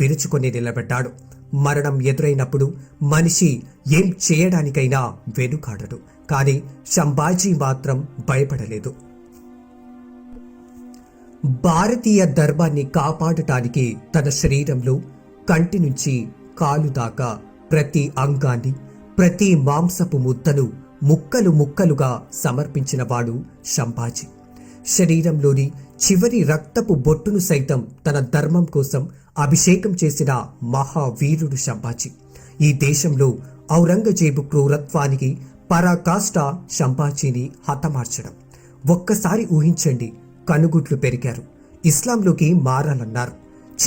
విరుచుకొని నిలబడ్డాడు. మరణం ఎదురైనప్పుడు మనిషి ఏం చేయడానికైనా వెనుకాడడు. కానీ సంభాజీ మాత్రం భయపడలేదు. భారతీయ ధర్మాన్ని కాపాడటానికి తన శరీరంలో కంటి నుంచి కాలు దాకా ప్రతి అంగాన్ని ప్రతి మాంసపు ముద్దను ముక్కలు ముక్కలుగా సమర్పించిన వాడు శరీరంలోని చివరి రక్తపు బొట్టును సైతం తన ధర్మం కోసం అభిషేకం చేసిన మహావీరుడు శంభాజీ. ఈ దేశంలో ఔరంగజేబు క్రూరత్వానికి పరాకాష్ట శంభాజీని హతమార్చడం. ఒక్కసారి ఊహించండి కనుగుడ్లు పెరిగారు. ఇస్లాంలోకి మారాలన్నారు.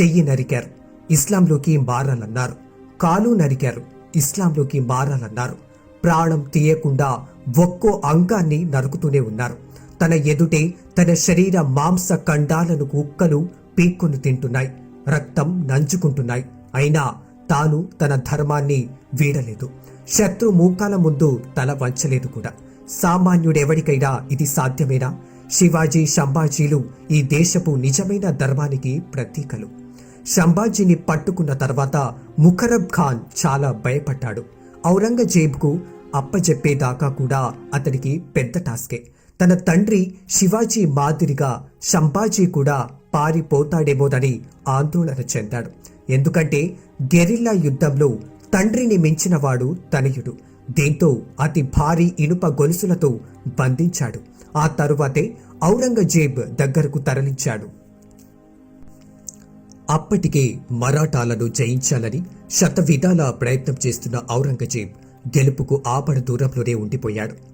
చెయ్యి నరికారు. ఇస్లాంలోకి మారాలన్నారు. కాలు నరికారు. ఇస్లాంలోకి మారాలన్నారు. ప్రాణం తీయకుండా ఒక్కో అంగాన్ని నరుకుతూనే ఉన్నారు. తన ఎదుటే తన శరీర మాంస ఖండాలను కుక్కలు పీక్కుని తింటున్నాయి. రక్తం నంచుకుంటున్నాయి అయినా తాను తన ధర్మాన్ని వీడలేదు. శత్రు మూకాల ముందు తల వంచలేదు కూడా. సామాన్యుడెవడికైనా ఇది సాధ్యమేనా? శివాజీ శంభాజీలు ఈ దేశపు నిజమైన ధర్మానికి ప్రతీకలు. శంభాజీని పట్టుకున్న తర్వాత ముఖరబ్ ఖాన్ చాలా భయపడ్డాడు. ఔరంగజేబ్కు అప్పజెప్పేదాకా కూడా అతనికి పెద్ద టాస్కే. తన తండ్రి శివాజీ మాదిరిగా సంపాజీ కూడా పారిపోతాడేమోనని ఆందోళన చెందాడు. ఎందుకంటే గెరిల్లా యుద్ధంలో తండ్రిని మించినవాడు తనయుడు. దీంతో అతి భారీ ఇనుప గొలుసులతో బంధించాడు. ఆ తరువాతే ఔరంగజేబ్ దగ్గరకు తరలించాడు. అప్పటికే మరాఠాలను జయించాలని శతవిధాల ప్రయత్నం చేస్తున్న ఔరంగజేబ్ గెలుపుకు ఆపడ దూరంలోనే ఉండిపోయాడు.